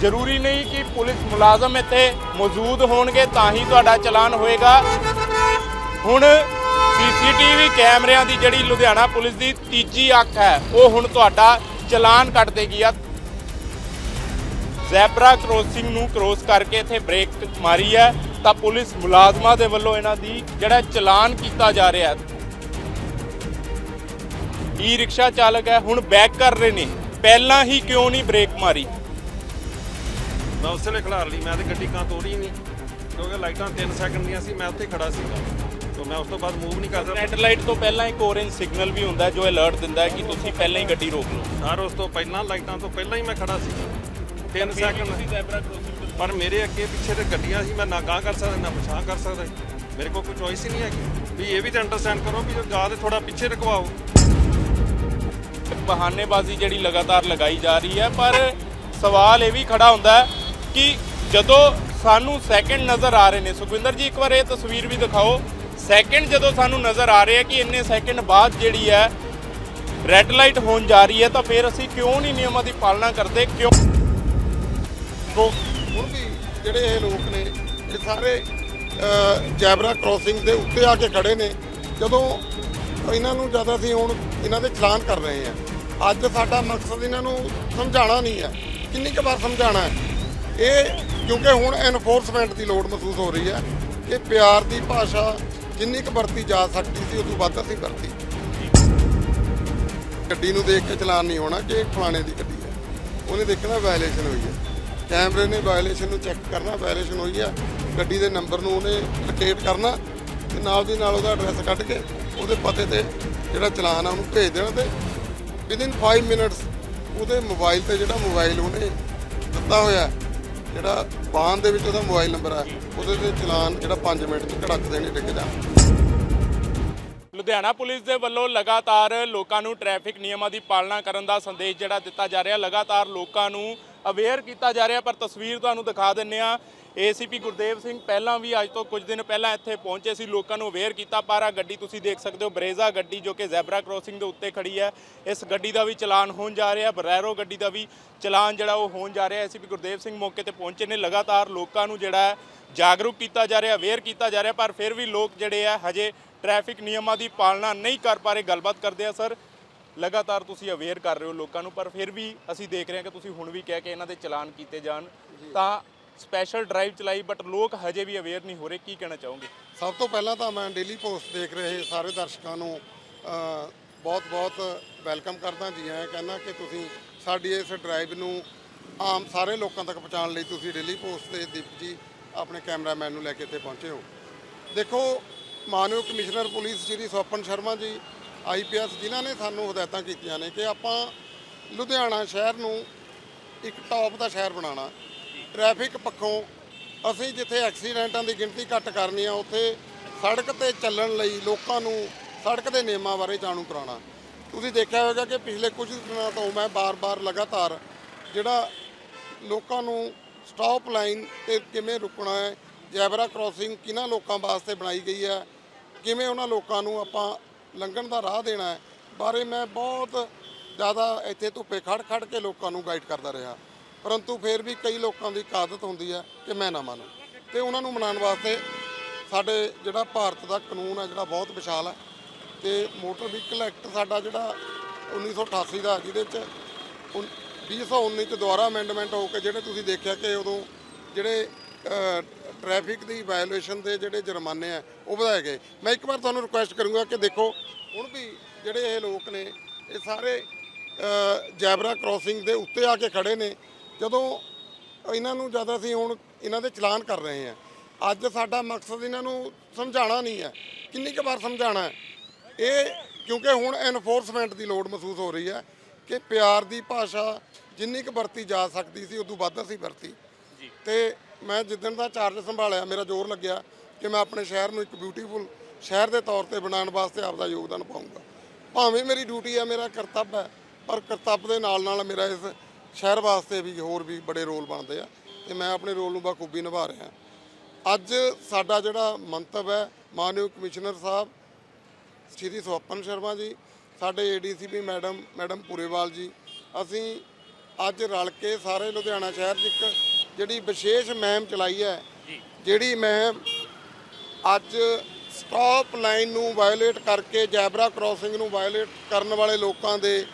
ਜ਼ਰੂਰੀ ਨਹੀਂ ਕਿ ਪੁਲਿਸ ਮੁਲਾਜ਼ਮ ਇੱਥੇ ਮੌਜੂਦ ਹੋਣਗੇ ਤਾਂ ਹੀ ਤੁਹਾਡਾ ਚਲਾਨ ਹੋਏਗਾ। ਹੁਣ ਸੀਸੀਟੀਵੀ ਕੈਮਰਿਆਂ ਦੀ ਜਿਹੜੀ ਲੁਧਿਆਣਾ ਪੁਲਿਸ ਦੀ ਤੀਜੀ ਅੱਖ ਹੈ, ਉਹ ਹੁਣ ਤੁਹਾਡਾ ਚਲਾਨ ਕੱਟ ਦੇਗੀ ਆ। ਜ਼ੈਬਰਾ ਕ੍ਰੋਸਿੰਗ ਨੂੰ ਕ੍ਰੋਸ ਕਰਕੇ ਇੱਥੇ ਬ੍ਰੇਕ ਮਾਰੀ ਹੈ, ਤਾਂ ਪੁਲਿਸ ਮੁਲਾਜ਼ਮਾਂ ਦੇ ਵੱਲੋਂ ਇਹਨਾਂ ਦੀ ਜਿਹੜਾ ਚਲਾਨ ਕੀਤਾ ਜਾ ਰਿਹਾ ਹੈ। ਈ ਰਿਕਸ਼ਾ ਚਾਲਕ ਹੈ, ਹੁਣ ਬੈਕ ਕਰ ਰਹੇ ਨੇ, ਪਹਿਲਾਂ ਹੀ ਕਿਉਂ ਨਹੀਂ ਬ੍ਰੇਕ ਮਾਰੀ? ਮੈਂ ਉਸੇ ਵੇਲੇ ਖਿਲਾਰ ਲਈ ਮੈਂ ਤੇ ਗੱਡੀ ਕਾਂ ਤੋੜੀ ਨਹੀਂ ਕਿਉਂਕਿ ਲਾਈਟਾਂ 3 ਸੈਕਿੰਡ ਦੀਆਂ ਸੀ ਮੈਂ ਉੱਥੇ ਖੜਾ ਸੀਗਾ। ਤੇ ਮੈਂ ਉਸ ਤੋਂ ਬਾਅਦ ਮੂਵ ਨਹੀਂ ਕਰ ਰੈੱਡ ਸਕਦਾ ਲਾਈਟ ਤੋਂ ਪਹਿਲਾਂ ਇੱਕ ਔਰੇਂਜ ਸਿਗਨਲ ਵੀ ਹੁੰਦਾ ਜੋ ਅਲਰਟ ਦਿੰਦਾ ਹੈ ਕਿ ਤੁਸੀਂ ਪਹਿਲਾਂ ਹੀ ਗੱਡੀ ਰੋਕ ਲਓ। ਸਰ ਉਸ ਤੋਂ ਪਹਿਲਾਂ ਲਾਈਟਾਂ ਤੋਂ ਪਹਿਲਾਂ ਹੀ ਮੈਂ ਖੜਾ ਸੀਗਾ 3 ਤੁਸੀਂ ਸੈਕਿੰਡ ਜ਼ੈਬਰਾ ਕ੍ਰੋਸਿੰਗ ਪਰ ਮੇਰੇ ਅੱਗੇ ਪਿੱਛੇ ਤੇ ਗੱਡੀਆਂ ਸੀ ਮੈਂ ਨਾ ਗਾਂ ਕਰ ਸਕਦਾ ਨਾ ਪਛਾਣ ਕਰ ਸਕਦਾ। ਮੇਰੇ ਕੋਲ ਕੋਈ ਚੋਇਸ ਹੀ ਨਹੀਂ ਹੈਗੀ। ਵੀ ਇਹ ਵੀ ਤਾਂ ਅੰਡਰਸਟੈਂਡ ਕਰੋ ਵੀ ਜੋ ਗਾ ਦੇ ਥੋੜਾ ਪਿੱਛੇ ਰਕਵਾਓ। ਬਹਾਨੇਬਾਜ਼ੀ ਜਿਹੜੀ ਲਗਾਤਾਰ ਲਗਾਈ ਜਾ ਰਹੀ ਹੈ ਪਰ ਸਵਾਲ ਇਹ ਵੀ ਖੜਾ ਹੁੰਦਾ ਹੈ ਕਿ ਜਦੋਂ ਸਾਨੂੰ ਸੈਕਿੰਡ ਨਜ਼ਰ ਆ ਰਹੇ ਨੇ, ਸੁਖਵਿੰਦਰ ਜੀ, ਇੱਕ ਵਾਰ ਇਹ ਤਸਵੀਰ ਵੀ ਦਿਖਾਓ। ਸੈਕਿੰਡ ਜਦੋਂ ਸਾਨੂੰ ਨਜ਼ਰ ਆ ਰਹੇ ਆ ਕਿ ਇੰਨੇ ਸੈਕਿੰਡ ਬਾਅਦ ਜਿਹੜੀ ਹੈ ਰੈੱਡ ਲਾਈਟ ਹੋਣ ਜਾ ਰਹੀ ਹੈ, ਤਾਂ ਫਿਰ ਅਸੀਂ ਕਿਉਂ ਨਹੀਂ ਨਿਯਮਾਂ ਦੀ ਪਾਲਣਾ ਕਰਦੇ? ਕਿਉਂ ਰੋ- ਹੁਣ ਵੀ ਜਿਹੜੇ ਇਹ ਲੋਕ ਨੇ, ਇਹ ਸਾਰੇ ਜੈਬਰਾ ਕ੍ਰੋਸਿੰਗ ਦੇ ਉੱਤੇ ਆ ਕੇ ਖੜੇ ਨੇ। ਜਦੋਂ ਇਹਨਾਂ ਨੂੰ ਜ਼ਿਆਦਾ ਅਸੀਂ ਹੁਣ ਇਹਨਾਂ ਦੇ ਚਲਾਨ ਕਰ ਰਹੇ ਹਾਂ, ਅੱਜ ਸਾਡਾ ਮਕਸਦ ਇਹਨਾਂ ਨੂੰ ਸਮਝਾਉਣਾ ਨਹੀਂ ਹੈ। ਕਿੰਨੀ ਕੁ ਵਾਰ ਸਮਝਾਉਣਾ ਹੈ? ਇਹ ਕਿਉਂਕਿ ਹੁਣ ਐਨਫੋਰਸਮੈਂਟ ਦੀ ਲੋੜ ਮਹਿਸੂਸ ਹੋ ਰਹੀ ਹੈ ਕਿ ਪਿਆਰ ਦੀ ਭਾਸ਼ਾ ਜਿੰਨੀ ਕੁ ਵਰਤੀ ਜਾ ਸਕਦੀ ਸੀ, ਉਦੋਂ ਵੱਧ ਅਸੀਂ ਵਰਤੀ। ਗੱਡੀ ਨੂੰ ਦੇਖ ਕੇ ਚਲਾਨ ਨਹੀਂ ਹੋਣਾ ਕਿ ਫਲਾਣੇ ਦੀ ਗੱਡੀ ਹੈ। ਉਹਨੇ ਦੇਖਣਾ ਵਾਇਲੇਸ਼ਨ ਹੋਈ ਹੈ। ਕੈਮਰੇ ਨੇ ਵਾਇਲੇਸ਼ਨ ਨੂੰ ਚੈੱਕ ਕਰਨਾ ਵਾਇਲੇਸ਼ਨ ਹੋਈ ਹੈ। ਗੱਡੀ ਦੇ ਨੰਬਰ ਨੂੰ ਉਹਨੇ ਲੋਕੇਟ ਕਰਨਾ ਤੇ ਨਾਲ ਦੀ ਨਾਲ ਉਹਦਾ ਐਡਰੈਸ ਕੱਢ ਕੇ ਉਹਦੇ ਪਤੇ ਤੇ ਜਿਹੜਾ ਚਲਾਨ ਆ ਉਹਨੂੰ ਭੇਜ ਦੇਣਾ ਤੇ ਵਿਦਿਨ 5 ਮਿੰਟਸ ਉਹਦੇ ਮੋਬਾਈਲ ਤੇ ਜਿਹੜਾ ਮੋਬਾਈਲ ਉਹਨੇ ਦਿੱਤਾ ਹੋਇਆ ਜਿਹੜਾ ਵਾਹਨ ਦੇ ਵਿੱਚ ਉਹਦਾ ਮੋਬਾਈਲ ਨੰਬਰ ਹੈ ਉਹਦੇ ਤੇ ਚਲਾਨ ਜਿਹੜਾ 5 ਮਿੰਟ ਚ ਕੜਕ ਦੇਣੇ ਡਿੱਗ ਜਾਣਾ। ਲੁਧਿਆਣਾ ਪੁਲਿਸ ਦੇ ਵੱਲੋਂ ਲਗਾਤਾਰ ਲੋਕਾਂ ਨੂੰ ਟ੍ਰੈਫਿਕ ਨਿਯਮਾਂ ਦੀ ਪਾਲਣਾ ਕਰਨ ਦਾ ਸੰਦੇਸ਼ ਜਿਹੜਾ ਦਿੱਤਾ ਜਾ ਰਿਹਾ, ਲਗਾਤਾਰ ਲੋਕਾਂ ਨੂੰ ਅਵੇਅਰ ਕੀਤਾ ਜਾ ਰਿਹਾ, ਪਰ ਤਸਵੀਰ ਤੁਹਾਨੂੰ ਦਿਖਾ ਦਿੰਨੇ ਆ ਏਸੀਪੀ ਗੁਰਦੇਵ ਸਿੰਘ ਪਹਿਲਾਂ ਵੀ ਅੱਜ ਤੋਂ ਕੁਝ ਦਿਨ ਪਹਿਲਾਂ ਇੱਥੇ ਪਹੁੰਚੇ ਸੀ, ਲੋਕਾਂ ਨੂੰ ਅਵੇਅਰ ਕੀਤਾ। ਪਰ ਆ ਗੱਡੀ ਤੁਸੀਂ ਦੇਖ ਸਕਦੇ ਹੋ, ਬਰੇਜ਼ਾ ਗੱਡੀ ਜੋ ਕਿ ਜ਼ੈਬਰਾ ਕ੍ਰੋਸਿੰਗ ਦੇ ਉੱਤੇ ਖੜੀ ਹੈ। ਇਸ ਗੱਡੀ ਦਾ ਵੀ ਚਲਾਨ ਹੋਣ ਜਾ ਰਿਹਾ, ਬਰੈਰੋ ਗੱਡੀ ਦਾ ਵੀ ਚਲਾਨ ਜਿਹੜਾ ਉਹ ਹੋਣ ਜਾ ਰਿਹਾ। ਏਸੀਪੀ ਗੁਰਦੇਵ ਸਿੰਘ ਮੌਕੇ ਤੇ ਪਹੁੰਚੇ ਨੇ, ਲਗਾਤਾਰ ਲੋਕਾਂ ਨੂੰ ਜਿਹੜਾ ਹੈ ਜਾਗਰੂਕ ਕੀਤਾ ਜਾ ਰਿਹਾ, ਅਵੇਅਰ ਕੀਤਾ ਜਾ ਰਿਹਾ, ਪਰ ਫਿਰ ਵੀ ਲੋਕ ਜਿਹੜੇ ਆ, ਹਜੇ ਟ੍ਰੈਫਿਕ ਨਿਯਮਾਂ ਦੀ ਪਾਲਣਾ ਨਹੀਂ ਕਰ ਪਾ ਰਹੇ। ਗੱਲਬਾਤ ਕਰਦੇ ਆ ਸਰ, ਲਗਾਤਾਰ ਤੁਸੀਂ ਅਵੇਅਰ ਕਰ ਰਹੇ ਹੋ ਲੋਕਾਂ ਨੂੰ, ਪਰ ਫਿਰ ਵੀ ਅਸੀਂ ਦੇਖ ਰਹੇ ਹਾਂ ਕਿ ਤੁਸੀਂ ਹੁਣ ਵੀ ਕਹਿ ਕੇ ਇਹਨਾਂ ਦੇ ਚਲਾਨ ਕੀਤੇ ਜਾਣ। ਤਾਂ ਸਪੈਸ਼ਲ ਡਰਾਈਵ ਚਲਾਈ ਬਟ ਲੋਕ ਹਜੇ ਵੀ ਅਵੇਅਰ ਨਹੀਂ ਹੋ ਰਹੇ, ਕੀ ਕਹਿਣਾ ਚਾਹੋਗੇ? ਸਭ ਤੋਂ ਪਹਿਲਾਂ ਤਾਂ ਮੈਂ ਡੇਲੀ ਪੋਸਟ ਦੇਖ ਰਹੇ ਸਾਰੇ ਦਰਸ਼ਕਾਂ ਨੂੰ ਬਹੁਤ-ਬਹੁਤ ਵੈਲਕਮ ਕਰਦਾ ਜੀ। ਆਇਆਂ ਕਹਿੰਦਾ ਕਿ ਤੁਸੀਂ ਸਾਡੀ ਇਸ ਡਰਾਈਵ ਨੂੰ ਆਮ ਸਾਰੇ ਲੋਕਾਂ ਤੱਕ ਪਹੁੰਚਾਉਣ ਲਈ ਤੁਸੀਂ ਡੇਲੀ ਪੋਸਟ ਤੇ ਦੀਪ ਜੀ, ਆਪਣੇ ਕੈਮਰਾਮੈਨ ਨੂੰ ਲੈ ਕੇ ਇੱਥੇ ਪਹੁੰਚੇ ਹੋ। ਦੇਖੋ, ਮਾਨਯੋਗ commissioner police Shri Swapan Sharma ji IPS ਜਿਨ੍ਹਾਂ ਨੇ ਸਾਨੂੰ ਹਦਾਇਤਾਂ ਕੀਤੀਆਂ ਨੇ ਕਿ ਆਪਾਂ ਲੁਧਿਆਣਾ ਸ਼ਹਿਰ ਨੂੰ ਇੱਕ ਟੌਪ ਦਾ ਸ਼ਹਿਰ ਬਣਾਉਣਾ। ਟ੍ਰੈਫਿਕ ਪੱਖੋਂ ਅਸੀਂ ਜਿੱਥੇ ਐਕਸੀਡੈਂਟਾਂ ਦੀ ਗਿਣਤੀ ਘੱਟ ਕਰਨੀ ਆ, ਉੱਥੇ ਸੜਕ ਤੇ ਚੱਲਣ ਲਈ ਲੋਕਾਂ ਨੂੰ ਸੜਕ ਦੇ ਨਿਯਮਾਂ ਬਾਰੇ ਜਾਣੂ ਕਰਾਉਣਾ। ਤੁਸੀਂ ਦੇਖਿਆ ਹੋਵੇਗਾ ਕਿ ਪਿਛਲੇ ਕੁਝ ਦਿਨਾਂ ਤੋਂ ਮੈਂ ਬਾਰ-ਬਾਰ ਲਗਾਤਾਰ ਜਿਹੜਾ ਲੋਕਾਂ ਨੂੰ ਸਟਾਪ ਲਾਈਨ ਤੇ ਕਿਵੇਂ ਰੁਕਣਾ ਹੈ, ਜੈਬਰਾ ਕ੍ਰਾਸਿੰਗ ਕਿਹਨਾਂ ਲੋਕਾਂ ਵਾਸਤੇ ਬਣਾਈ ਗਈ ਹੈ, ਕਿਵੇਂ ਉਹਨਾਂ ਲੋਕਾਂ ਨੂੰ ਆਪਾਂ ਲੰਘਣ ਦਾ ਰਾਹ ਦੇਣਾ ਹੈ, ਬਾਰੇ ਮੈਂ ਬਹੁਤ ਜ਼ਿਆਦਾ ਇੱਥੇ ਧੁੱਪੇ ਖੜ ਖੜ ਕੇ ਲੋਕਾਂ ਨੂੰ ਗਾਈਡ ਕਰਦਾ ਰਿਹਾ। ਪਰੰਤੂ ਫਿਰ ਵੀ ਕਈ ਲੋਕਾਂ ਦੀ ਇੱਕ ਆਦਤ ਹੁੰਦੀ ਹੈ ਕਿ ਮੈਂ ਨਾ ਮੰਨਾਂ। ਤੇ ਉਹਨਾਂ ਨੂੰ ਮਨਾਉਣ ਵਾਸਤੇ ਸਾਡੇ ਜਿਹੜਾ ਭਾਰਤ ਦਾ ਕਾਨੂੰਨ ਹੈ, ਜਿਹੜਾ ਬਹੁਤ ਵਿਸ਼ਾਲ ਹੈ, ਤੇ ਮੋਟਰ ਵਹੀਕਲ ਐਕਟ ਸਾਡਾ ਜਿਹੜਾ 1988 ਦਾ ਜਿਹਦੇ ਚ ਉਨ- 2019 ਚ ਦੁਬਾਰਾ ਅਮੈਂਡਮੈਂਟ ਹੋ ਕੇ ਜਿਹੜੇ ਤੁਸੀਂ ਦੇਖਿਆ ਕਿ ਉਦੋਂ ਜਿਹੜੇ ਟ੍ਰੈਫਿਕ ਦੀ ਵਾਇਓਲੇਸ਼ਨ ਦੇ ਜਿਹੜੇ ਜੁਰਮਾਨੇ ਆ ਉਹ ਵਧਾਏ ਗਏ। ਮੈਂ ਇੱਕ ਵਾਰ ਤੁਹਾਨੂੰ ਰਿਕੁਐਸਟ ਕਰੂੰਗਾ ਕਿ ਦੇਖੋ, ਹੁਣ ਵੀ ਜਿਹੜੇ ਇਹ ਲੋਕ ਨੇ, ਇਹ ਸਾਰੇ ਜੈਬਰਾ ਕ੍ਰੋਸਿੰਗ ਦੇ ਉੱਤੇ ਆ ਕੇ ਖੜੇ ਨੇ ਜਦੋਂ ਇਹਨਾਂ ਨੂੰ ਜ਼ਿਆਦਾ ਅਸੀਂ ਹੁਣ ਇਹਨਾਂ ਦੇ ਚਲਾਨ ਕਰ ਰਹੇ ਹਾਂ ਅੱਜ ਸਾਡਾ ਮਕਸਦ ਇਹਨਾਂ ਨੂੰ ਸਮਝਾਉਣਾ ਨਹੀਂ ਹੈ। ਕਿੰਨੀ ਕੁ ਵਾਰ ਸਮਝਾਉਣਾ ਹੈ? ਇਹ ਕਿਉਂਕਿ ਹੁਣ ਐਨਫੋਰਸਮੈਂਟ ਦੀ ਲੋੜ ਮਹਿਸੂਸ ਹੋ ਰਹੀ ਹੈ ਕਿ ਪਿਆਰ ਦੀ ਭਾਸ਼ਾ ਜਿੰਨੀ ਕੁ ਵਰਤੀ ਜਾ ਸਕਦੀ ਸੀ ਉਦੋਂ ਵੱਧ ਅਸੀਂ ਵਰਤੀ। ਤੇ ਮੈਂ ਜਿੱਦਣ ਦਾ ਚਾਰਜ ਸੰਭਾਲਿਆ ਮੇਰਾ ਜ਼ੋਰ ਲੱਗਿਆ ਕਿ ਮੈਂ ਆਪਣੇ ਸ਼ਹਿਰ ਨੂੰ ਇੱਕ ਬਿਊਟੀਫੁਲ ਸ਼ਹਿਰ ਦੇ ਤੌਰ ਤੇ ਬਣਾਉਣ ਵਾਸਤੇ ਆਪਦਾ ਯੋਗਦਾਨ ਪਾਉਂਗਾ ਭਾਵੇਂ ਮੇਰੀ ਡਿਊਟੀ ਹੈ ਮੇਰਾ ਕਰਤੱਵ ਹੈ ਪਰ ਕਰਤੱਵ ਦੇ ਨਾਲ ਨਾਲ ਮੇਰਾ ਇਸ ਸ਼ਹਿਰ ਵਾਸਤੇ ਵੀ ਹੋਰ ਵੀ ਬੜੇ ਰੋਲ ਬਣਦੇ ਆ ਤੇ ਮੈਂ ਆਪਣੇ ਰੋਲ ਨੂੰ ਬਖੂਬੀ ਨਿਭਾ ਰਿਹਾ। ਅੱਜ ਸਾਡਾ ਜਿਹੜਾ ਮੰਤਵ ਹੈ ਮਾਨਯੋਗ ਕਮਿਸ਼ਨਰ ਸਾਹਿਬ ਸ਼੍ਰੀ ਸਵਪਨ ਸ਼ਰਮਾ ਜੀ ਸਾਡੇ ਏਡੀਸੀਪੀ ਮੈਡਮ ਮੈਡਮ ਪੁਰੇਵਾਲ ਜੀ ਅਸੀਂ ਅੱਜ ਰਲ ਕੇ ਸਾਰੇ ਲੁਧਿਆਣਾ ਸ਼ਹਿਰ 'ਚ ਇੱਕ ਜਿਹੜੀ ਵਿਸ਼ੇਸ਼ ਮੁਹਿੰਮ ਚਲਾਈ ਹੈ ਜਿਹੜੀ ਮੁਹਿੰਮ ਅੱਜ ਸਟਾਪ ਲਾਈਨ ਨੂੰ ਵਾਇਓਲੇਟ ਕਰਕੇ ਜੈਬਰਾ ਕ੍ਰਾਸਿੰਗ ਨੂੰ ਵਾਇਓਲੇਟ ਕਰਨ ਵਾਲੇ ਲੋਕਾਂ ਦੇ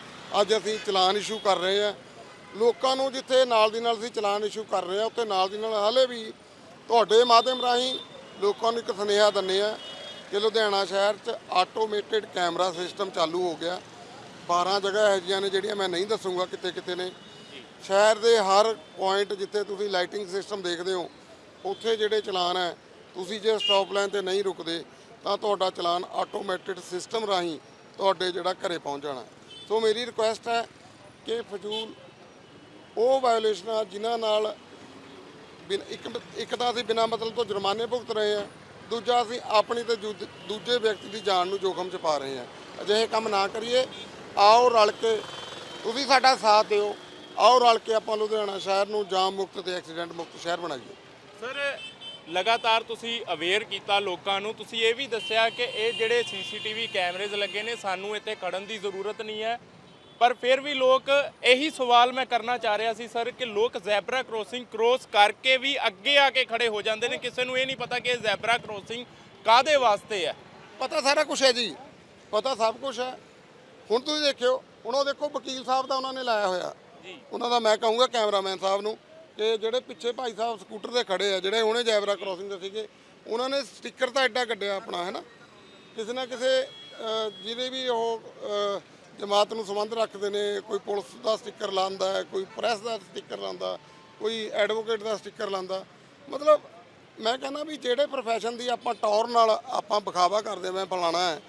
ਅੱਜ ਅਸੀਂ ਚਲਾਨ ਇਸ਼ੂ ਕਰ ਰਹੇ ਹਾਂ। ਲੋਕਾਂ ਨੂੰ ਜਿੱਥੇ ਨਾਲ ਦੀ ਨਾਲ ਅਸੀਂ ਚਲਾਨ ਇਸ਼ੂ ਕਰ ਰਹੇ ਹਾਂ, ਉੱਥੇ ਨਾਲ ਦੀ ਨਾਲ ਹਾਲੇ ਵੀ ਤੁਹਾਡੇ ਮਾਧਿਅਮ ਰਾਹੀਂ ਲੋਕਾਂ ਨੂੰ ਇੱਕ ਸੁਨੇਹਾ ਦਿੰਦੇ ਆ ਕਿ ਲੁਧਿਆਣਾ ਸ਼ਹਿਰ 'ਚ ਆਟੋਮੇਟਿਡ ਕੈਮਰਾ ਸਿਸਟਮ ਚਾਲੂ ਹੋ ਗਿਆ। 12 ਜਗ੍ਹਾ ਇਹੋ ਜਿਹੀਆਂ ਨੇ ਜਿਹੜੀਆਂ ਮੈਂ ਨਹੀਂ ਦੱਸੂਗਾ ਕਿੱਥੇ ਕਿੱਥੇ ਨੇ। ਸ਼ਹਿਰ ਦੇ ਹਰ ਪੁਆਇੰਟ ਜਿੱਥੇ ਤੁਸੀਂ ਲਾਈਟਿੰਗ ਸਿਸਟਮ ਦੇਖਦੇ ਹੋ, ਉੱਥੇ ਜਿਹੜੇ ਚਲਾਨ ਹੈ, ਤੁਸੀਂ ਜੇ ਸਟਾਪ ਲਾਈਨ ਤੇ ਨਹੀਂ ਰੁਕਦੇ, ਤਾਂ ਤੁਹਾਡਾ ਚਲਾਨ ਆਟੋਮੈਟਿਡ ਸਿਸਟਮ ਰਾਹੀਂ ਤੁਹਾਡੇ ਜਿਹੜਾ ਘਰੇ ਪਹੁੰਚ ਜਾਣਾ। ਸੋ ਮੇਰੀ ਰਿਕੁਐਸਟ ਹੈ ਕਿ ਫਜ਼ੂਲ ਉਹ ਵਾਇਓਲੇਸ਼ਨਾਂ ਜਿਨ੍ਹਾਂ ਨਾਲ ਬਿਨ- ਇੱਕ ਇੱਕ ਤਾਂ ਅਸੀਂ ਬਿਨਾਂ ਮਤਲਬ ਤੋਂ ਜੁਰਮਾਨੇ ਭੁਗਤ ਰਹੇ ਹਾਂ, ਦੂਜਾ ਅਸੀਂ ਆਪਣੀ ਤੇ ਦੂਜ- ਦੂਜੇ ਵਿਅਕਤੀ ਦੀ ਜਾਨ ਨੂੰ ਜੋਖਮ 'ਚ ਪਾ ਰਹੇ ਹਾਂ। ਅਜਿਹੇ ਕੰਮ ਨਾ ਕਰੀਏ। ਆਓ ਰਲ ਕੇ ਤੁਸੀਂ ਸਾਡਾ ਸਾਥ ਦਿਓ। ਆਓ ਰਲ ਕੇ ਆਪਾਂ ਲੁਧਿਆਣਾ ਸ਼ਹਿਰ ਨੂੰ ਜਾਮ ਮੁਕਤ ਤੇ ਐਕਸੀਡੈਂਟ ਮੁਕਤ ਸ਼ਹਿਰ ਬਣਾਈਏ। ਸਰ, ਲਗਾਤਾਰ ਤੁਸੀਂ ਅਵੇਅਰ ਕੀਤਾ ਲੋਕਾਂ ਨੂੰ, ਤੁਸੀਂ ਇਹ ਵੀ ਦੱਸਿਆ ਕਿ ਇਹ ਜਿਹੜੇ ਸੀਸੀਟੀਵੀ ਕੈਮਰੇਜ਼ ਲੱਗੇ ਨੇ, ਸਾਨੂੰ ਇੱਥੇ ਖੜਨ ਦੀ ਜ਼ਰੂਰਤ ਨਹੀਂ ਹੈ। ਪਰ ਫਿਰ ਵੀ ਲੋਕ ਇਹੀ ਸਵਾਲ ਮੈਂ ਕਰਨਾ ਚਾਹ ਰਿਹਾ ਸੀ ਸਰ ਕਿ ਲੋਕ ਜ਼ੈਬਰਾ ਕ੍ਰੋਸਿੰਗ ਕ੍ਰੋਸ ਕਰਕੇ ਵੀ ਅੱਗੇ ਆ ਕੇ ਖੜੇ ਹੋ ਜਾਂਦੇ ਨੇ। ਕਿਸੇ ਨੂੰ ਇਹ ਨਹੀਂ ਪਤਾ ਕਿ ਇਹ ਜ਼ੈਬਰਾ ਕ੍ਰੋਸਿੰਗ ਕਾਦੇ ਵਾਸਤੇ ਹੈ? ਪਤਾ ਸਾਰਾ ਕੁਝ ਹੈ ਜੀ। ਪਤਾ ਸਭ ਕੁਝ ਹੈ। ਹੁਣ ਤੁਸੀਂ ਦੇਖਿਓ ਹੁਣ ਉਹ ਦੇਖੋ ਵਕੀਲ ਸਾਹਿਬ ਦਾ ਉਹਨਾਂ ਨੇ ਲਾਇਆ ਹੋਇਆ। ਜੀ। ਉਹਨਾਂ ਦਾ ਮੈਂ ਕਹੂੰਗਾ ਕੈਮਰਾਮੈਨ ਸਾਹਿਬ ਨੂੰ ਕਿ ਜਿਹੜੇ ਪਿੱਛੇ ਭਾਈ ਸਾਹਿਬ ਸਕੂਟਰ ਤੇ ਖੜੇ ਆ ਜਿਹੜੇ ਹੁਣੇ ਜੈਬਰਾ ਕ੍ਰਾਸਿੰਗ ਤੇ ਸੀਗੇ ਉਹਨਾਂ ਨੇ ਸਟicker ਤਾਂ ਐਡਾ ਕੱਢਿਆ ਆਪਣਾ ਹੈ ਨਾ? ਕਿਸੇ ਨਾ ਕਿਸੇ ਜਿਹਦੇ ਵੀ ਉਹ ਜਮਾਤ ਨੂੰ ਸੰਬੰਧ ਰੱਖਦੇ ਨੇ ਕੋਈ ਪੁਲਿਸ ਦਾ ਸਟicker ਲਾਉਂਦਾ ਹੈ ਕੋਈ ਪ੍ਰੈਸ ਦਾ ਸਟicker ਲਾਉਂਦਾ ਕੋਈ ਐਡਵੋਕੇਟ ਦਾ ਸਟicker ਲਾਉਂਦਾ ਮਤਲਬ ਮੈਂ ਕਹਿੰਦਾ ਵੀ ਜਿਹੜੇ ਪ੍ਰੋਫੈਸ਼ਨ ਦੀ ਆਪਾਂ ਟੌਰ ਨਾਲ ਆਪਾਂ ਵਿਖਾਵਾ ਕਰਦੇ ਮੈਂ ਫਲਾਣਾ ਹੈ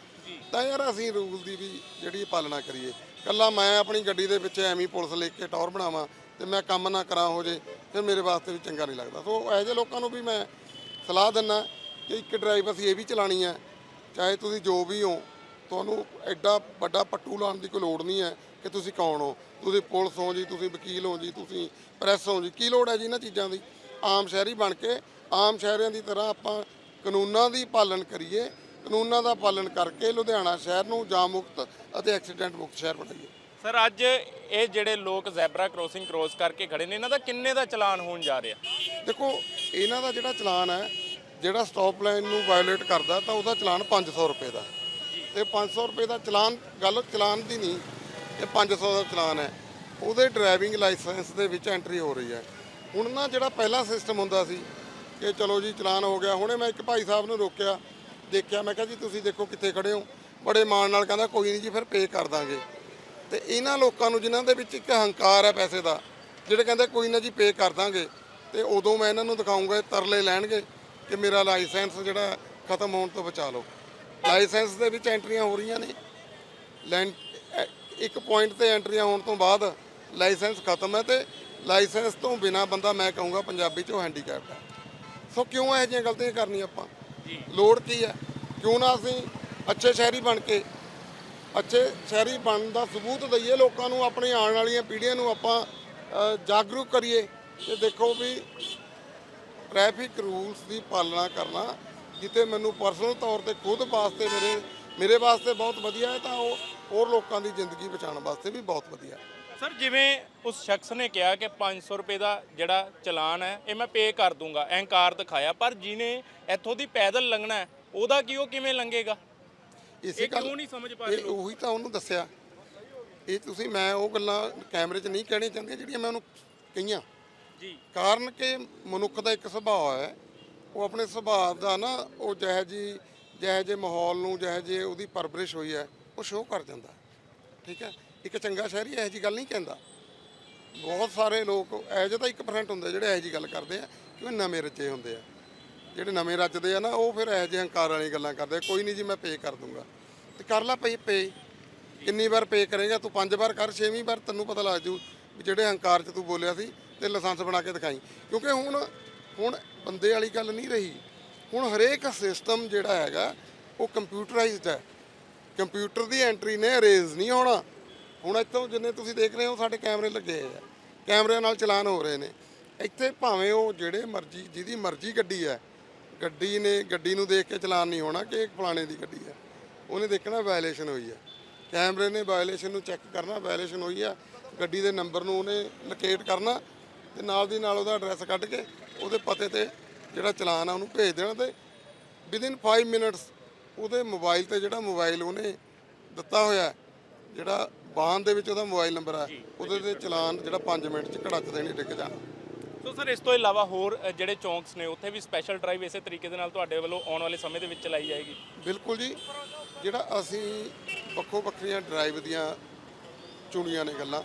ਤਾਂ ਯਾਰ ਅਸੀਂ ਰੂਲ ਦੀ ਵੀ ਜਿਹੜੀ ਪਾਲਣਾ ਕਰੀਏ। ਕੱਲਾ ਮੈਂ ਆਪਣੀ ਗੱਡੀ ਦੇ ਵਿੱਚ ਐਵੇਂ ਪੁਲਿਸ ਲੈ ਕੇ ਟੌਰ ਬਣਾਵਾਂ ਤੇ ਮੈਂ ਕੰਮ ਨਾ ਕਰਾਂ ਹੋ ਜੇ ਫਿਰ ਮੇਰੇ ਵਾਸਤੇ ਵੀ ਚੰਗਾ ਨਹੀਂ ਲੱਗਦਾ। ਸੋ ਇਹੋ ਜਿਹੇ ਲੋਕਾਂ ਨੂੰ ਵੀ ਮੈਂ ਸਲਾਹ ਦਿੰਦਾ ਕਿ ਇੱਕ ਡਰਾਈਵ ਅਸੀਂ ਇਹ ਵੀ ਚਲਾਣੀ ਹੈ ਚਾਹੇ ਤੁਸੀਂ ਜੋ ਵੀ ਹੋ ਤੁਹਾਨੂੰ ਐਡਾ ਵੱਡਾ ਪੱਟੂ ਲਾਉਣ ਦੀ ਕੋਈ ਲੋੜ ਨਹੀਂ ਹੈ ਕਿ ਤੁਸੀਂ ਕੌਣ ਹੋ। ਤੁਸੀਂ ਪੁਲਿਸ ਹੋ ਜੀ ਤੁਸੀਂ ਵਕੀਲ ਹੋ ਜੀ ਤੁਸੀਂ ਪ੍ਰੈਸ ਹੋ ਜੀ। ਕੀ ਲੋੜ ਹੈ ਜੀ ਇਹਨਾਂ ਚੀਜ਼ਾਂ ਦੀ? ਆਮ ਸ਼ਹਿਰੀ ਬਣ ਕੇ ਆਮ ਸ਼ਹਿਰੀਆਂ ਦੀ ਤਰ੍ਹਾਂ ਆਪਾਂ ਕਾਨੂੰਨਾਂ ਦੀ ਪਾਲਣ ਕਰੀਏ। ਕਾਨੂੰਨਾਂ ਦਾ ਪਾਲਣ ਕਰਕੇ ਲੁਧਿਆਣਾ ਸ਼ਹਿਰ ਨੂੰ ਜਾਮ ਮੁਕਤ ਅਤੇ ਐਕਸੀਡੈਂਟ ਮੁਕਤ ਸ਼ਹਿਰ ਬਣਾਈਏ। ਸਰ ਅੱਜ ਇਹ ਜਿਹੜੇ ਲੋਕ ਜ਼ੈਬਰਾ ਕ੍ਰੋਸਿੰਗ ਕ੍ਰੋਸ ਕਰਕੇ ਖੜੇ ਨੇ ਇਹਨਾਂ ਦਾ ਕਿੰਨੇ ਦਾ ਚਲਾਨ ਹੋਣ ਜਾ ਰਿਹਾ? ਦੇਖੋ ਇਹਨਾਂ ਦਾ ਜਿਹੜਾ ਚਲਾਨ ਹੈ ਜਿਹੜਾ ਸਟਾਪ ਲਾਈਨ ਨੂੰ ਵਾਇਓਲੇਟ ਕਰਦਾ ਤਾਂ ਉਹਦਾ ਚਲਾਨ 500 ਰੁਪਏ ਦਾ। ਤੇ 500 ਰੁਪਏ ਦਾ ਚਲਾਨ, ਗੱਲ ਚਲਾਨ ਦੀ ਨਹੀਂ, ਇਹ 500 ਦਾ ਚਲਾਨ ਹੈ। ਉਹਦੇ ਡਰਾਈਵਿੰਗ ਲਾਇਸੈਂਸ ਦੇ ਵਿੱਚ ਐਂਟਰੀ ਹੋ ਰਹੀ ਹੈ। ਹੁਣ ਨਾ ਜਿਹੜਾ ਪਹਿਲਾ ਸਿਸਟਮ ਹੁੰਦਾ ਸੀ ਕਿ ਚਲੋ ਜੀ, ਚਲਾਨ ਹੋ ਗਿਆ, ਹੁਣੇ ਮੈਂ ਇੱਕ ਭਾਈ ਸਾਹਿਬ ਨੂੰ ਰੋਕਿਆ, ਦੇਖਿਆ, ਮੈਂ ਕਿਹਾ ਜੀ, ਤੁਸੀਂ ਦੇਖੋ ਕਿੱਥੇ ਖੜੇ ਹੋ। ਬੜੇ ਮਾਣ ਨਾਲ ਕਹਿੰਦਾ, ਕੋਈ ਨਹੀਂ ਜੀ, ਫਿਰ ਪੇ ਕਰ ਦਾਂਗੇ। ਤੇ ਇਹਨਾਂ ਲੋਕਾਂ ਨੂੰ ਜਿਨ੍ਹਾਂ ਦੇ ਵਿੱਚ ਇੱਕ ਹੰਕਾਰ ਹੈ ਪੈਸੇ ਦਾ, ਜਿਹੜੇ ਕਹਿੰਦੇ, ਕੋਈ ਨਾ ਜੀ ਪੇ ਕਰ ਦਾਂਗੇ। ਤੇ ਉਦੋਂ ਮੈਂ ਇਹਨਾਂ ਨੂੰ ਦਿਖਾਉਂਗਾ ਤਰਲੇ ਲੈਣਗੇ ਕਿ ਮੇਰਾ ਲਾਇਸੈਂਸ ਜਿਹੜਾ ਖਤਮ ਹੋਣ ਤੋਂ ਬਚਾ ਲਓ। ਲਾਇਸੈਂਸ ਦੇ ਵਿੱਚ ਐਂਟਰੀਆਂ ਹੋ ਰਹੀਆਂ ਨੇ। ਐ- ਇੱਕ ਪੁਆਇੰਟ ਤੇ ਐਂਟਰੀਆਂ ਹੋਣ ਤੋਂ ਬਾਅਦ ਲਾਇਸੈਂਸ ਖਤਮ ਹੈ ਤੇ ਲਾਇਸੈਂਸ ਤੋਂ ਬਿਨਾ ਬੰਦਾ ਮੈਂ ਕਹੂੰਗਾ ਪੰਜਾਬੀ ਚ ਉਹ ਹੈਂਡੀਕੈਪਡ ਹੈ। ਸੋ ਕਿਉਂ ਇਹੋ ਜਿਹੀਆਂ ਗਲਤੀਆਂ ਕਰਨੀਆਂ ਆਪਾਂ? ਲੋੜ ਕੀ ਹੈ? ਕਿਉਂ ਨਾ ਅਸੀਂ ਅੱਛੇ ਸ਼ਹਿਰੀ ਬਣ ਕੇ ਅੱਛੇ ਸ਼ਹਿਰੀ ਬਣਨ ਦਾ ਸਬੂਤ ਦਈਏ ਲੋਕਾਂ ਨੂੰ ਆਪਣੀ ਆਉਣ ਵਾਲੀਆਂ ਪੀੜ੍ਹੀਆਂ ਨੂੰ ਆਪਾਂ ਜਾਗਰੂਕ ਕਰੀਏ। ਤੇ ਦੇਖੋ ਵੀ ਟ੍ਰੈਫਿਕ ਰੂਲਸ ਦੀ ਪਾਲਣਾ ਕਰਨਾ ਜਿੱਤੇ ਮੈਨੂੰ ਪਰਸਨਲ ਤੌਰ ਤੇ ਖੁਦ ਵਾਸਤੇ ਮੇਰੇ ਮੇਰੇ ਵਾਸਤੇ ਬਹੁਤ ਵਧੀਆ ਹੈ ਤਾਂ ਉਹ ਹੋਰ ਲੋਕਾਂ ਦੀ ਜ਼ਿੰਦਗੀ ਬਚਾਉਣ ਵਾਸਤੇ ਵੀ ਬਹੁਤ ਵਧੀਆ ਹੈ। ਸਰ ਜਿਵੇਂ ਉਸ ਸ਼ਖਸ ਨੇ ਕਿਹਾ ਕਿ 500 ਰੁਪਏ ਦਾ ਜਿਹੜਾ ਚਲਾਨ ਹੈ ਇਹ ਮੈਂ ਪੇ ਕਰ ਦੂੰਗਾ ਅਹੰਕਾਰ ਦਿਖਾਇਆ ਪਰ ਜਿਹਨੇ ਇੱਥੋਂ ਦੀ ਪੈਦਲ ਲੰਘਣਾ ਹੈ ਉਹਦਾ ਕੀ ਉਹ ਕਿਵੇਂ ਲੰਘੇਗਾ? ਇਸੇ ਇਹ ਕਿਉਂ ਨਹੀਂ ਸਮਝ ਪਾ ਰਹੇ ਇਹ ਉਹੀ ਤਾਂ ਉਹਨੂੰ ਦੱਸਿਆ। ਇਹ ਤੁਸੀਂ ਮੈਂ ਉਹ ਗੱਲਾਂ ਕੈਮਰੇ 'ਚ ਨਹੀਂ ਕਹਿਣੀਆਂ ਚਾਹੁੰਦੀਆਂ ਜਿਹੜੀਆਂ ਮੈਂ ਉਹਨੂੰ ਕਹੀਆਂ। ਜੀ। ਕਾਰਨ ਕਿ ਮਨੁੱਖ ਦਾ ਇੱਕ ਸੁਭਾਅ ਹੈ ਉਹ ਆਪਣੇ ਸੁਭਾਅ ਦਾ ਨਾ, ਉਹ ਜਿਹੋ ਜੀ ਜਿਹੋ ਜਿਹੇ ਮਾਹੌਲ ਨੂੰ, ਜਿਹੋ ਜਿਹੇ ਉਹਦੀ ਪਰਵਰਿਸ਼ ਹੋਈ ਹੈ, ਉਹ ਸ਼ੋਅ ਕਰ ਜਾਂਦਾ ਠੀਕ ਹੈ? ਇੱਕ ਚੰਗਾ ਸ਼ਹਿਰੀ ਇਹੋ ਜੀ ਗੱਲ ਨਹੀਂ ਕਹਿੰਦਾ। ਬਹੁਤ ਸਾਰੇ ਲੋਕ, ਇਹੋ ਜਿਹੇ ਤਾਂ 1% ਹੁੰਦੇ ਜਿਹੜੇ ਇਹੋ ਜੀ ਗੱਲ ਕਰਦੇ ਆ, ਕਿ ਉਹ ਨਵੇਂ ਰਚੇ ਹੁੰਦੇ ਆ। ਜਿਹੜੇ ਨਵੇਂ ਰਚਦੇ ਆ ਨਾ, ਉਹ ਫਿਰ ਇਹੋ ਜਿਹੇ ਹੰਕਾਰ ਵਾਲੀ ਗੱਲਾਂ ਕਰਦੇ ਕੋਈ ਨਹੀਂ ਜੀ ਮੈਂ ਪੇ ਕਰ ਦੂੰਗਾ। ਤੇ ਕਰ ਲੈ ਪੇ ਪੇ ਕਿੰਨੀ ਵਾਰ ਪੇ ਕਰੇਗਾ, ਤੂੰ ਪੰਜ ਵਾਰ ਕਰ, ਛੇਵੀਂ ਵਾਰ ਤੈਨੂੰ ਪਤਾ ਲੱਗ ਜੂ ਵੀ ਜਿਹੜੇ ਹੰਕਾਰ 'ਚ ਤੂੰ ਬੋਲਿਆ ਸੀ ਤੇ ਲਾਇਸੈਂਸ ਬਣਾ ਕੇ ਦਿਖਾਈ। ਕਿਉਂਕਿ ਹੁਣ ਹੁਣ ਬੰਦੇ ਵਾਲੀ ਗੱਲ ਨਹੀਂ ਰਹੀ। ਹੁਣ ਹਰੇਕ ਸਿਸਟਮ ਜਿਹੜਾ ਹੈਗਾ, ਉਹ ਕੰਪਿਊਟਰਾਈਜ਼ਡ ਹੈ। ਕੰਪਿਊਟਰ ਦੀ ਐਂਟਰੀ ਨੇ ਅਰੇਜ਼ ਨਹੀਂ ਹੋਣਾ। ਹੁਣ ਇੱਥੋਂ ਜਿੰਨੇ ਤੁਸੀਂ ਦੇਖ ਰਹੇ ਹੋ, ਸਾਡੇ ਕੈਮਰੇ ਲੱਗੇ ਹੋਏ ਆ। ਕੈਮਰਿਆਂ ਨਾਲ ਚਲਾਨ ਹੋ ਰਹੇ ਨੇ। ਇੱਥੇ ਭਾਵੇਂ ਉਹ ਜਿਹੜੇ ਮਰਜ਼ੀ, ਜਿਹਦੀ ਮਰਜ਼ੀ ਗੱਡੀ ਹੈ, ਗੱਡੀ ਨੇ, ਗੱਡੀ ਨੂੰ ਦੇਖ ਕੇ ਚਲਾਨ ਨਹੀਂ ਹੋਣਾ ਕਿ ਇਹ ਫਲਾਣੇ ਦੀ ਗੱਡੀ ਹੈ। ਉਹਨੇ ਦੇਖਣਾ ਵਾਇਲੇਸ਼ਨ ਹੋਈ ਹੈ। ਕੈਮਰੇ ਨੇ ਵਾਇਲੇਸ਼ਨ ਨੂੰ ਚੈੱਕ ਕਰਨਾ ਵਾਇਲੇਸ਼ਨ ਹੋਈ ਹੈ ਗੱਡੀ ਦੇ ਨੰਬਰ ਨੂੰ ਉਹਨੇ ਲੋਕੇਟ ਕਰਨਾ ਤੇ ਨਾਲ ਦੀ ਨਾਲ ਉਹਦਾ ਐਡਰੈਸ ਕੱਢ ਕੇ ਉਹਦੇ ਪਤੇ ਤੇ ਜਿਹੜਾ ਚਲਾਨ ਆ ਉਹਨੂੰ ਭੇਜ ਦੇਣਾ ਤੇ ਵਿਦਿਨ 5 ਮਿੰਟਸ ਉਹਦੇ ਮੋਬਾਈਲ ਤੇ ਜਿਹੜਾ ਮੋਬਾਈਲ ਉਹਨੇ ਦਿੱਤਾ ਹੋਇਆ ਜਿਹੜਾ ਵਾਹਨ ਦੇ ਵਿੱਚ ਉਹਦਾ ਮੋਬਾਈਲ ਨੰਬਰ ਹੈ ਉਹਦੇ ਤੇ ਚਲਾਨ ਜਿਹੜਾ 5 ਮਿੰਟ ਚ ਘੜਾਚ ਦੇਣੀ ਡਿੱਗ ਜਾਣਾ। ਸੋ ਸਰ ਇਸ ਤੋਂ ਇਲਾਵਾ ਹੋਰ ਜਿਹੜੇ ਚੌਂਕਸ ਨੇ ਉੱਥੇ ਵੀ ਸਪੈਸ਼ਲ ਡਰਾਈਵ ਇਸੇ ਤਰੀਕੇ ਦੇ ਨਾਲ ਤੁਹਾਡੇ ਵੱਲੋਂ ਆਉਣ ਵਾਲੇ ਸਮੇਂ ਦੇ ਵਿੱਚ ਚਲਾਈ ਜਾਏਗੀ? ਬਿਲਕੁਲ ਜੀ। ਜਿਹੜਾ ਅਸੀਂ ਵੱਖੋ ਵੱਖਰੀਆਂ ਡਰਾਈਵ ਦੀਆਂ ਚੁਣੀਆਂ ਨੇ ਗੱਲਾਂ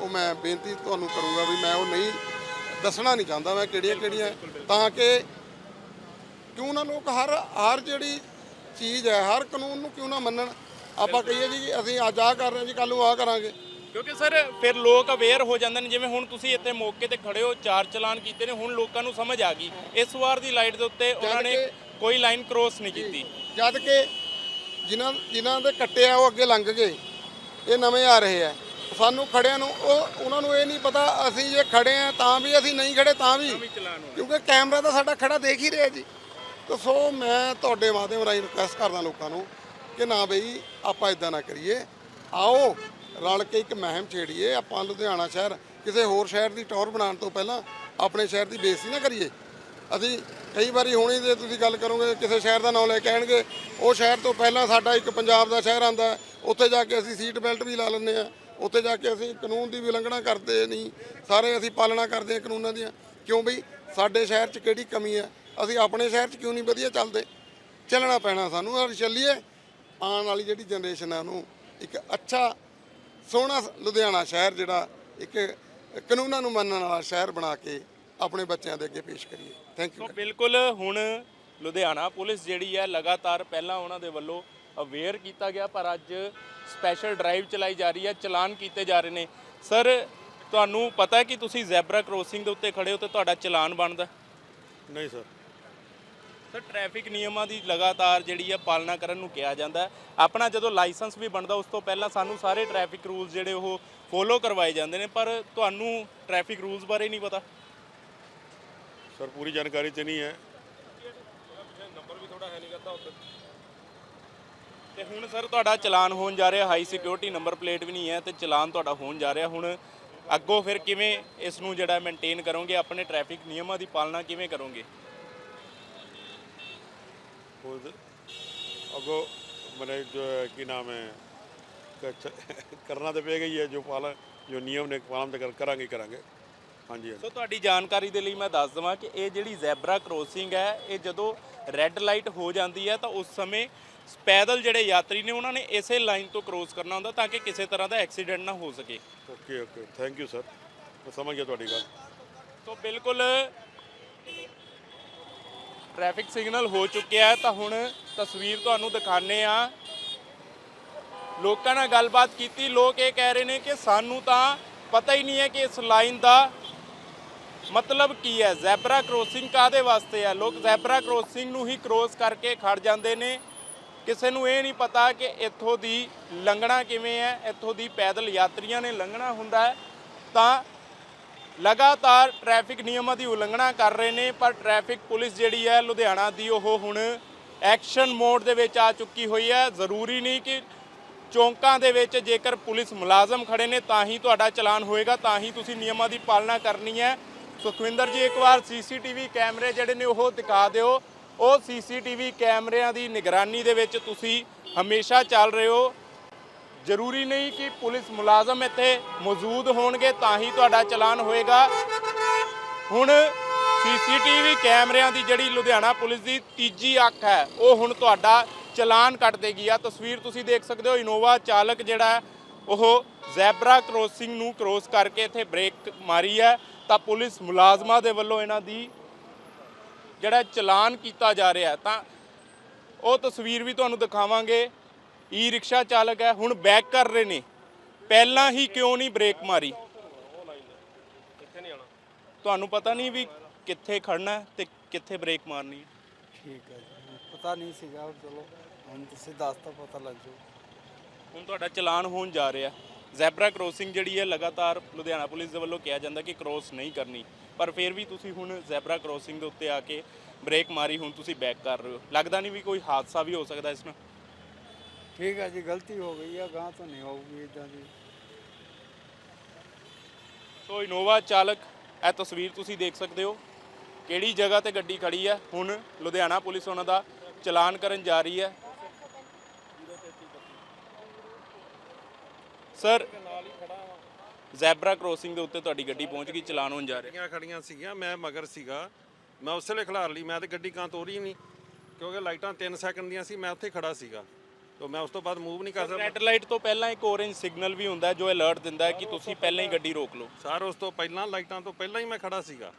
ਉਹ ਮੈਂ ਬੇਨਤੀ ਤੁਹਾਨੂੰ ਕਰੂੰਗਾ ਵੀ ਮੈਂ ਉਹ ਨਹੀਂ ਦੱਸਣਾ ਨਹੀਂ ਚਾਹੁੰਦਾ ਮੈਂ ਕਿਹੜੀਆਂ ਕਿਹੜੀਆਂ ਤਾਂ ਕਿ ਕਿਉਂ ਨਾ ਲੋਕ ਹਰ ਹਰ ਜਿਹੜੀ ਚੀਜ਼ ਹੈ ਹਰ ਕਾਨੂੰਨ ਨੂੰ ਕਿਉਂ ਨਾ ਮੰਨਣ। ਆਪਾਂ ਕਹੀਏ ਜੀ ਅਸੀਂ ਅੱਜ ਆਹ ਕਰ ਰਹੇ ਹਾਂ ਜੀ ਕੱਲ ਨੂੰ ਆਹ ਕਰਾਂਗੇ। ਕਿਉਂਕਿ ਸਰ ਫਿਰ ਲੋਕ ਅਵੇਅਰ ਹੋ ਜਾਂਦੇ ਨੇ ਜਿਵੇਂ ਹੁਣ ਤੁਸੀਂ ਇੱਥੇ ਮੌਕੇ ਤੇ ਖੜੇ ਹੋ ਚਾਰ ਚਲਾਨ ਕੀਤੇ ਨੇ ਹੁਣ ਲੋਕਾਂ ਨੂੰ ਸਮਝ ਆ ਗਈ। ਇਸ ਵਾਰ ਦੀ ਲਾਈਟ ਦੇ ਉੱਤੇ ਉਹਨਾਂ ਨੇ ਕੋਈ ਲਾਈਨ ਕ੍ਰੋਸ ਨਹੀਂ ਕੀਤੀ। ਜਦ ਕਿ ਜਿਨ੍ਹਾਂ ਜਿਨ੍ਹਾਂ ਦੇ ਕੱਟੇ ਆ ਉਹ ਅੱਗੇ ਲੰਘ ਗਏ। ਇਹ ਨਵੇਂ ਆ ਰਹੇ ਆ। ਸਾਨੂੰ ਖੜਿਆਂ ਨੂੰ ਉਹ ਉਹਨਾਂ ਨੂੰ ਇਹ ਨਹੀਂ ਪਤਾ ਅਸੀਂ ਜੇ ਖੜੇ ਆ ਤਾਂ ਵੀ ਅਸੀਂ ਨਹੀਂ ਖੜੇ ਤਾਂ ਵੀ। ਕਿਉਂਕਿ ਕੈਮਰਾ ਤਾਂ ਸਾਡਾ ਖੜਾ ਦੇਖ ਹੀ ਰਿਹਾ ਜੀ। ਤਾਂ ਸੋ ਮੈਂ ਤੁਹਾਡੇ ਮਾਧਿਅਮ ਰਾਹੀਂ ਰਿਕੁਐਸਟ ਕਰਦਾ ਲੋਕਾਂ ਨੂੰ ਕਿ ਨਾ ਬਈ ਆਪਾਂ ਇਦਾਂ ਨਾ ਕਰੀਏ। ਆਓ ਰਲ ਕੇ ਇੱਕ ਮਹਿਮ ਛੇੜੀਏ। ਆਪਾਂ ਲੁਧਿਆਣਾ ਸ਼ਹਿਰ ਕਿਸੇ ਹੋਰ ਸ਼ਹਿਰ ਦੀ ਟੌਰ ਬਣਾਉਣ ਤੋਂ ਪਹਿਲਾਂ ਆਪਣੇ ਸ਼ਹਿਰ ਦੀ ਬੇਇੱਜ਼ਤੀ ਨਾ ਕਰੀਏ। ਅਸੀਂ ਕਈ ਵਾਰੀ ਹੋਣੀ ਜੇ ਤੁਸੀਂ ਗੱਲ ਕਰੋਗੇ ਕਿਸੇ ਸ਼ਹਿਰ ਦਾ ਨਾਮ ਲੈ ਕੇ ਕਹਿਣਗੇ ਉਹ ਸ਼ਹਿਰ ਤੋਂ ਪਹਿਲਾਂ ਸਾਡਾ ਇੱਕ ਪੰਜਾਬ ਦਾ ਸ਼ਹਿਰ ਆਂਦਾ ਉੱਥੇ ਜਾ ਕੇ ਅਸੀਂ ਸੀਟ ਬੈਲਟ ਵੀ ਲਾ ਲੈਂਦੇ ਆ ਉੱਥੇ ਜਾ ਕੇ ਅਸੀਂ ਕਾਨੂੰਨ ਦੀ ਉਲੰਘਣਾ ਕਰਦੇ ਨਹੀਂ। ਸਾਰੇ ਅਸੀਂ ਪਾਲਣਾ ਕਰਦੇ ਆ ਕਾਨੂੰਨਾਂ ਦੀਆਂ। ਕਿਉਂ ਬਈ? ਸਾਡੇ ਸ਼ਹਿਰ 'ਚ ਕਿਹੜੀ ਕਮੀ ਹੈ? ਅਸੀਂ ਆਪਣੇ ਸ਼ਹਿਰ 'ਚ ਕਿਉਂ ਨਹੀਂ ਵਧੀਆ ਚੱਲਦੇ? ਚੱਲਣਾ ਪੈਣਾ ਸਾਨੂੰ ਔਰ ਚੱਲੀਏ ਆਉਣ ਵਾਲੀ ਜਿਹੜੀ ਜਨਰੇਸ਼ਨ ਹੈ ਉਹਨੂੰ ਇੱਕ ਅੱਛਾ ਸੋਹਣਾ ਲੁਧਿਆਣਾ ਸ਼ਹਿਰ ਜਿਹੜਾ ਇੱਕ ਕਾਨੂੰਨਾਂ ਨੂੰ ਮੰਨਣ ਵਾਲਾ ਸ਼ਹਿਰ ਬਣਾ ਕੇ ਆਪਣੇ ਬੱਚਿਆਂ ਦੇ ਅੱਗੇ ਪੇਸ਼ ਕਰੀਏ। ਥੈਂਕ ਯੂ ਬਿਲਕੁਲ ਹੁਣ ਲੁਧਿਆਣਾ ਪੁਲਿਸ ਜਿਹੜੀ ਹੈ ਲਗਾਤਾਰ ਪਹਿਲਾਂ ਉਹਨਾਂ ਦੇ ਵੱਲੋਂ ਅਵੇਅਰ ਕੀਤਾ ਗਿਆ ਪਰ ਅੱਜ ਸਪੈਸ਼ਲ ਡਰਾਈਵ ਚਲਾਈ ਜਾ ਰਹੀ ਹੈ ਚਲਾਨ ਕੀਤੇ ਜਾ ਰਹੇ ਨੇ। ਸਰ ਤੁਹਾਨੂੰ ਪਤਾ ਹੈ ਕਿ ਤੁਸੀਂ ਜ਼ੈਬਰਾ ਕ੍ਰੋਸਿੰਗ ਦੇ ਉੱਤੇ ਖੜੇ ਹੋ ਤੇ ਤੁਹਾਡਾ ਚਲਾਨ ਬਣਦਾ? ਨਹੀਂ ਸਰ ਸਰ ਟ੍ਰੈਫਿਕ ਨਿਯਮਾਂ ਦੀ ਲਗਾਤਾਰ ਜਿਹੜੀ ਹੈ ਪਾਲਣਾ ਕਰਨ ਨੂੰ ਕਿਹਾ ਜਾਂਦਾ ਆਪਣਾ ਜਦੋਂ ਲਾਇਸੈਂਸ ਵੀ ਬਣਦਾ ਉਸ ਤੋਂ ਪਹਿਲਾਂ ਸਾਨੂੰ ਸਾਰੇ ਟ੍ਰੈਫਿਕ ਰੂਲਸ ਜਿਹੜੇ ਉਹ ਫੋਲੋ ਕਰਵਾਏ ਜਾਂਦੇ ਨੇ ਪਰ ਤੁਹਾਨੂੰ ਟ੍ਰੈਫਿਕ ਰੂਲਸ ਬਾਰੇ ਨਹੀਂ ਪਤਾ? ਸਰ ਪੂਰੀ ਜਾਣਕਾਰੀ ਤੇ ਨਹੀਂ ਹੈ। ਤੇ ਹੁਣ ਸਰ ਤੁਹਾਡਾ ਚਲਾਨ ਹੋਣ ਜਾ ਰਿਹਾ ਹਾਈ ਸਿਕਿਉਰਿਟੀ ਨੰਬਰ ਪਲੇਟ ਵੀ ਨਹੀਂ ਹੈ ਤੇ ਚਲਾਨ ਤੁਹਾਡਾ ਹੋਣ ਜਾ ਰਿਹਾ ਹੁਣ ਅੱਗੋਂ ਫਿਰ ਕਿਵੇਂ ਇਸ ਨੂੰ ਜਿਹੜਾ ਮੇਨਟੇਨ ਕਰੋਗੇ ਆਪਣੇ ਟ੍ਰੈਫਿਕ ਨਿਯਮਾਂ ਦੀ ਪਾਲਣਾ ਕਿਵੇਂ ਕਰੋਗੇ खुद अगो मैंने जो है कि नाम है क- करना तो पेगा ही है जो पालन जो नियम ने पालन तो कर, करांगे ही करांगे ਹਾਂਜੀ ਸੋ ਤੁਹਾਡੀ ਜਾਣਕਾਰੀ ਦੇ ਲਈ ਮੈਂ ਦੱਸ ਦਵਾਂ ਕਿ ਇਹ ਜਿਹੜੀ ਜ਼ੈਬਰਾ ਕ੍ਰੋਸਿੰਗ ਹੈ ਇਹ ਜਦੋਂ ਰੈੱਡ ਲਾਈਟ ਹੋ ਜਾਂਦੀ ਹੈ ਤਾਂ ਉਸ ਸਮੇਂ ਪੈਦਲ ਜਿਹੜੇ ਯਾਤਰੀ ਨੇ ਉਹਨਾਂ ਨੇ ਇਸੇ ਲਾਈਨ ਤੋਂ ਕ੍ਰੋਸ ਕਰਨਾ ਹੁੰਦਾ ਤਾਂ ਕਿ ਕਿਸੇ ਤਰ੍ਹਾਂ ਦਾ ਐਕਸੀਡੈਂਟ ਨਾ ਹੋ ਸਕੇ। Okay okay. Thank you sir ਮੈਂ ਸਮਝ ਗਿਆ ਤੁਹਾਡੀ ਗੱਲ। ਸੋ ਬਿਲਕੁਲ ਟ੍ਰੈਫਿਕ ਸਿਗਨਲ ਹੋ ਚੁੱਕਿਆ ਹੈ ਤਾਂ ਹੁਣ ਤਸਵੀਰ ਤੁਹਾਨੂੰ ਦਿਖਾਣੇ ਆ ਲੋਕਾਂ ਨਾਲ ਗੱਲਬਾਤ ਕੀਤੀ। ਲੋਕ ਇਹ ਕਹਿ ਰਹੇ ਨੇ ਕਿ ਸਾਨੂੰ ਤਾਂ ਪਤਾ ਹੀ ਨਹੀਂ ਹੈ ਕਿ ਇਸ ਲਾਈਨ ਦਾ ਮਤਲਬ ਕੀ ਹੈ? ਜ਼ੈਬਰਾ ਕ੍ਰੋਸਿੰਗ ਕਾਦੇ ਵਾਸਤੇ ਹੈ? ਲੋਕ ਜ਼ੈਬਰਾ ਕ੍ਰੋਸਿੰਗ ਨੂੰ ਹੀ ਕ੍ਰੋਸ ਕਰਕੇ ਖੜ ਜਾਂਦੇ ਨੇ। ਕਿਸੇ ਨੂੰ ਇਹ ਨਹੀਂ ਪਤਾ ਕਿ ਇੱਥੋਂ ਦੀ ਲੰਘਣਾ ਕਿਵੇਂ ਹੈ? ਇੱਥੋਂ ਦੀ ਪੈਦਲ ਯਾਤਰੀਆਂ ਨੇ ਲੰਘਣਾ ਹੁੰਦਾ ਹੈ। ਤਾਂ ਲਗਾਤਾਰ ਟ੍ਰੈਫਿਕ ਨਿਯਮਾਂ ਦੀ ਉਲੰਘਣਾ ਕਰ ਰਹੇ ਨੇ, ਪਰ ਟ੍ਰੈਫਿਕ ਪੁਲਿਸ ਜਿਹੜੀ ਹੈ ਲੁਧਿਆਣਾ ਦੀ ਉਹ ਹੁਣ ਐਕਸ਼ਨ ਮੋਡ ਦੇ ਵਿੱਚ ਆ ਚੁੱਕੀ ਹੋਈ ਹੈ। ਜ਼ਰੂਰੀ ਨਹੀਂ ਕਿ ਚੌਂਕਾਂ ਦੇ ਵਿੱਚ ਜੇਕਰ ਪੁਲਿਸ ਮੁਲਾਜ਼ਮ ਖੜੇ ਨੇ, ਤਾਂ ਹੀ ਤੁਹਾਡਾ ਚਲਾਨ ਹੋਏਗਾ, ਤਾਂ ਹੀ ਤੁਸੀਂ ਨਿਯਮਾਂ ਦੀ ਪਾਲਣਾ ਕਰਨੀ ਹੈ। ਸੁਖਵਿੰਦਰ ਜੀ, ਇੱਕ ਵਾਰ ਸੀਸੀਟੀਵੀ ਕੈਮਰੇ ਜਿਹੜੇ ਨੇ ਉਹ ਦਿਖਾ ਦਿਓ। ਉਹ ਸੀਸੀਟੀਵੀ ਕੈਮਰਿਆਂ ਦੀ ਨਿਗਰਾਨੀ ਦੇ ਵਿੱਚ ਤੁਸੀਂ ਹਮੇਸ਼ਾ ਚੱਲ ਰਹੇ ਹੋ। ਜ਼ਰੂਰੀ ਨਹੀਂ ਕਿ ਪੁਲਿਸ ਮੁਲਾਜ਼ਮ ਇੱਥੇ ਮੌਜੂਦ ਹੋਣਗੇ, ਤਾਂ ਹੀ ਤੁਹਾਡਾ ਚਲਾਨ ਹੋਏਗਾ। ਹੁਣ ਸੀਸੀਟੀਵੀ ਕੈਮਰਿਆਂ ਦੀ ਜਿਹੜੀ ਲੁਧਿਆਣਾ ਪੁਲਿਸ ਦੀ ਤੀਜੀ ਅੱਖ ਹੈ, ਉਹ ਹੁਣ ਤੁਹਾਡਾ ਚਲਾਨ ਕੱਟ ਦੇਗੀ। ਆ ਤਸਵੀਰ ਤੁਸੀਂ ਦੇਖ ਸਕਦੇ ਹੋ, ਇਨੋਵਾ ਚਾਲਕ ਜਿਹੜਾ ਉਹ ਜ਼ੈਬਰਾ ਕ੍ਰੋਸਿੰਗ ਨੂੰ ਕ੍ਰੋਸ ਕਰਕੇ ਇੱਥੇ ਬ੍ਰੇਕ ਮਾਰੀ ਹੈ। ਤਾਂ ਪੁਲਿਸ ਮੁਲਾਜ਼ਮਾਂ ਦੇ ਵੱਲੋਂ ਇਹਨਾਂ ਦੀ ਜਿਹੜਾ ਚਲਾਨ ਕੀਤਾ ਜਾ ਰਿਹਾ ਤਾਂ ਉਹ ਤਸਵੀਰ ਵੀ ਤੁਹਾਨੂੰ ਦਿਖਾਵਾਂਗੇ। ਈ ਰਿਕਸ਼ਾ ਚਾਲਕ ਹੈ ਹੁਣ ਬੈਕ ਕਰ ਰਹੇ ਨੇ। ਪਹਿਲਾਂ ਹੀ ਕਿਉਂ ਨਹੀਂ ਬ੍ਰੇਕ ਮਾਰੀ? ਤੁਹਾਨੂੰ ਪਤਾ ਨਹੀਂ ਵੀ ਕਿੱਥੇ ਖੜਨਾ ਤੇ ਕਿੱਥੇ ਬ੍ਰੇਕ ਮਾਰਨੀ ਠੀਕ ਹੈ ਜੀ ਪਤਾ ਨਹੀਂ ਸੀਗਾ ਚਲੋ ਹੁਣ ਤੁਸੀਂ ਦੱਸ ਤਾਂ ਪਤਾ ਲੱਗ ਜੂ ਹੁਣ ਤੁਹਾਡਾ ਚਲਾਨ ਹੋਣ ਜਾ ਰਿਹਾ ਜ਼ੈਬਰਾ ਕ੍ਰੋਸਿੰਗ ਜਿਹੜੀ ਹੈ ਲਗਾਤਾਰ ਲੁਧਿਆਣਾ ਪੁਲਿਸ ਦੇ ਵੱਲੋਂ ਕਿਹਾ ਜਾਂਦਾ ਕਿ ਕ੍ਰੋਸ ਨਹੀਂ ਕਰਨੀ। ਪਰ ਫਿਰ ਵੀ ਤੁਸੀਂ ਹੁਣ ਜ਼ੈਬਰਾ ਕ੍ਰੋਸਿੰਗ ਦੇ ਉੱਤੇ ਆ ਕੇ ਬ੍ਰੇਕ ਮਾਰੀ ਹੁਣ ਤੁਸੀਂ ਬੈਕ ਕਰ ਰਹੇ ਹੋ। ਲੱਗਦਾ ਨਹੀਂ ਵੀ ਕੋਈ ਹਾਦਸਾ ਵੀ ਹੋ ਸਕਦਾ ਇਸ ਨਾਲ? ਠੀਕ ਹੈ ਜੀ ਗਲਤੀ ਹੋ ਗਈ ਆ ਗਾਂ ਤੋਂ ਨਹੀਂ ਹੋਊਗੀ ਇਦਾਂ ਦੀ। ਸੋ ਇਨੋਵਾ ਚਾਲਕ ਇਹ ਤਸਵੀਰ ਤੁਸੀਂ ਦੇਖ ਸਕਦੇ ਹੋ। ਕਿਹੜੀ ਜਗ੍ਹਾ ਤੇ ਗੱਡੀ ਖੜੀ ਹੈ? ਹੁਣ ਲੁਧਿਆਣਾ ਪੁਲਿਸ ਉਹਨਾਂ ਦਾ ਚਲਾਨ ਕਰਨ ਜਾ ਰਹੀ ਹੈ। ਸਰ ਜ਼ੈਬਰਾ ਕ੍ਰੋਸਿੰਗ ਦੇ ਉੱਤੇ ਤੁਹਾਡੀ ਗੱਡੀ ਪਹੁੰਚ ਗਈ ਚਲਾਨ ਹੋਣ ਜਾ ਰਿਹਾ। ਗੱਡੀਆਂ ਖੜੀਆਂ ਸੀਗੀਆਂ ਮੈਂ ਮਗਰ ਸੀਗਾ। ਮੈਂ ਉਸੇ ਵੇਲੇ ਖਿਲਾਰ ਲਈ ਮੈਂ ਤੇ ਗੱਡੀ ਕਾਂ ਤੋਰੀ ਨਹੀਂ ਕਿਉਂਕਿ ਲਾਈਟਾਂ 3 ਸੈਕਿੰਡ ਦੀਆਂ ਸੀ ਮੈਂ ਉੱਥੇ ਖੜਾ ਸੀਗਾ। ਤੋਂ ਮੈਂ ਉਸ ਤੋਂ ਬਾਅਦ ਮੂਵ ਨਹੀਂ ਕਰ ਸਕਦਾ ਰੈੱਡ ਲਾਈਟ ਤੋਂ ਪਹਿਲਾਂ ਇੱਕ orange ਸਿਗਨਲ ਵੀ ਹੁੰਦਾ ਜੋ ਅਲਰਟ ਦਿੰਦਾ ਹੈ ਕਿ ਤੁਸੀਂ ਪਹਿਲਾਂ ਹੀ ਗੱਡੀ ਰੋਕ ਲਓ। ਸਰ ਉਸ ਤੋਂ ਪਹਿਲਾਂ ਲਾਈਟਾਂ ਤੋਂ ਪਹਿਲਾਂ ਹੀ ਮੈਂ ਖੜਾ ਸੀਗਾ।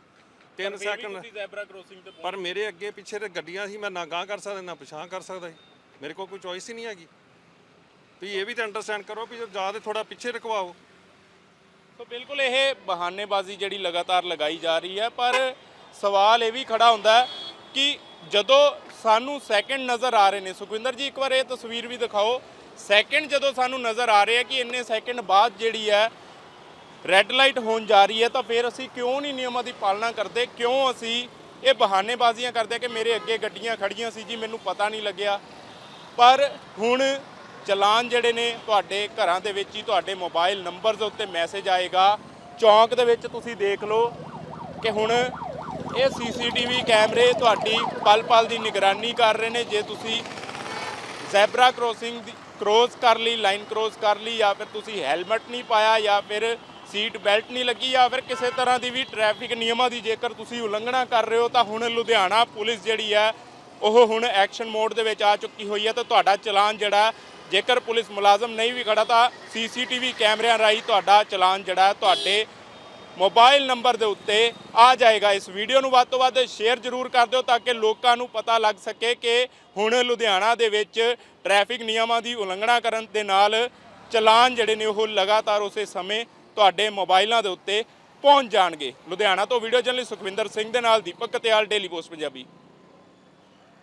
3 ਸੈਕਿੰਡ ਤੁਸੀਂ ਜ਼ੈਬਰਾ ਕ੍ਰੋਸਿੰਗ ਤੇ ਪਰ ਮੇਰੇ ਅੱਗੇ ਪਿੱਛੇ ਤੇ ਗੱਡੀਆਂ ਸੀ ਮੈਂ ਨਾ ਗਾਂ ਕਰ ਸਕਦਾ ਨਾ ਪਿਛਾਂ ਕਰ ਸਕਦਾ ਮੇਰੇ ਕੋਲ ਕੋਈ ਚੋਇਸ ਹੀ ਨਹੀਂ ਹੈਗੀ। ਤੁਸੀਂ ਇਹ ਵੀ ਤਾਂ ਅੰਡਰਸਟੈਂਡ ਕਰੋ ਵੀ ਜਾਂ ਤੇ ਥੋੜਾ ਪਿੱਛੇ ਰਕਵਾਓ। ਸੋ ਬਿਲਕੁਲ ਇਹ ਬਹਾਨੇਬਾਜ਼ੀ ਜਿਹੜੀ ਲਗਾਤਾਰ ਲਗਾਈ ਜਾ ਰਹੀ ਹੈ, ਪਰ ਸਵਾਲ ਇਹ ਵੀ ਖੜਾ ਹੁੰਦਾ ਹੈ ਕਿ ਜਦੋਂ ਸਾਨੂੰ ਸੈਕਿੰਡ ਨਜ਼ਰ ਆ ਰਹੇ ਨੇ, ਸੁਖਵਿੰਦਰ ਜੀ ਇੱਕ ਵਾਰ ਇਹ ਤਸਵੀਰ ਵੀ ਦਿਖਾਓ। ਸੈਕਿੰਡ ਜਦੋਂ ਸਾਨੂੰ ਨਜ਼ਰ ਆ ਰਹੇ ਆ ਕਿ ਇੰਨੇ ਸੈਕਿੰਡ ਬਾਅਦ ਜਿਹੜੀ ਹੈ ਰੈੱਡ ਲਾਈਟ ਹੋਣ ਜਾ ਰਹੀ ਹੈ, ਤਾਂ ਫਿਰ ਅਸੀਂ ਕਿਉਂ ਨਹੀਂ ਨਿਯਮਾਂ ਦੀ ਪਾਲਣਾ ਕਰਦੇ, ਕਿਉਂ ਅਸੀਂ ਇਹ ਬਹਾਨੇਬਾਜ਼ੀਆਂ ਕਰਦੇ ਕਿ ਮੇਰੇ ਅੱਗੇ ਗੱਡੀਆਂ ਖੜੀਆਂ ਸੀ ਜੀ, ਮੈਨੂੰ ਪਤਾ ਨਹੀਂ ਲੱਗਿਆ। ਪਰ ਹੁਣ ਚਲਾਨ ਜਿਹੜੇ ਨੇ ਤੁਹਾਡੇ ਘਰਾਂ ਦੇ ਵਿੱਚ ਹੀ ਤੁਹਾਡੇ ਮੋਬਾਈਲ ਨੰਬਰ ਦੇ ਉੱਤੇ ਮੈਸੇਜ ਆਏਗਾ। ਚੌਂਕ ਦੇ ਵਿੱਚ ਤੁਸੀਂ ਦੇਖ ਲਓ ਕਿ ਹੁਣ ਇਹ ਸੀਸੀਟੀਵੀ ਕੈਮਰੇ ਤੁਹਾਡੀ ਪਲ-ਪਲ ਦੀ ਨਿਗਰਾਨੀ ਕਰ ਰਹੇ ਨੇ। ਜੇ ਤੁਸੀਂ ਜ਼ੈਬਰਾ ਕ੍ਰੋਸਿੰਗ ਦੀ ਕ੍ਰੋਸ ਕਰ ਲਈ, ਲਾਈਨ ਕ੍ਰੋਸ ਕਰ ਲਈ, ਜਾਂ ਫਿਰ ਤੁਸੀਂ ਹੈਲਮਟ ਨਹੀਂ ਪਾਇਆ, ਜਾਂ ਫਿਰ ਸੀਟ ਬੈਲਟ ਨਹੀਂ ਲੱਗੀ, ਜਾਂ ਫਿਰ ਕਿਸੇ ਤਰ੍ਹਾਂ ਦੀ ਵੀ ਟ੍ਰੈਫਿਕ ਨਿਯਮਾਂ ਦੀ ਜੇਕਰ ਤੁਸੀਂ ਉਲੰਘਣਾ ਕਰ ਰਹੇ ਹੋ, ਤਾਂ ਹੁਣ ਲੁਧਿਆਣਾ ਪੁਲਿਸ ਜਿਹੜੀ ਹੈ, ਉਹ ਹੁਣ ਐਕਸ਼ਨ ਮੋਡ ਦੇ ਵਿੱਚ ਆ ਚੁੱਕੀ ਹੋਈ ਹੈ ਤਾਂ ਤੁਹਾਡਾ ਚਲਾਨ ਜਿਹੜਾ ਜੇਕਰ ਪੁਲਿਸ ਮੁਲਾਜ਼ਮ ਨਹੀਂ ਵੀ ਖੜਾ ਤਾਂ ਸੀਸੀਟੀਵੀ ਕੈਮਰਿਆਂ ਰਾਹੀਂ ਤੁਹਾਡਾ ਚਲਾਨ ਜਿਹੜਾ ਤੁਹਾਡੇ ਮੋਬਾਈਲ ਨੰਬਰ ਦੇ ਉੱਤੇ ਆ ਜਾਏਗਾ। ਇਸ ਵੀਡੀਓ ਨੂੰ ਵੱਧ ਤੋਂ ਵੱਧ ਸ਼ੇਅਰ ਜ਼ਰੂਰ ਕਰ ਦਿਓ ਤਾਂ ਕਿ ਲੋਕਾਂ ਨੂੰ ਪਤਾ ਲੱਗ ਸਕੇ ਕਿ ਹੁਣ ਲੁਧਿਆਣਾ ਦੇ ਵਿੱਚ ਟ੍ਰੈਫਿਕ ਨਿਯਮਾਂ ਦੀ ਉਲੰਘਣਾ ਕਰਨ ਦੇ ਨਾਲ ਚਲਾਨ ਜਿਹੜੇ ਨੇ ਉਹ ਲਗਾਤਾਰ ਉਸੇ ਸਮੇਂ ਤੁਹਾਡੇ ਮੋਬਾਈਲਾਂ ਦੇ ਉੱਤੇ ਪਹੁੰਚ ਜਾਣਗੇ। ਲੁਧਿਆਣਾ ਤੋਂ ਵੀਡੀਓ ਜਰਨਲਿਸਟ ਸੁਖਵਿੰਦਰ ਸਿੰਘ ਦੇ ਨਾਲ ਦੀਪਕ ਕਤਿਆਲ ਡੇਲੀ ਪੋਸਟ ਪੰਜਾਬੀ।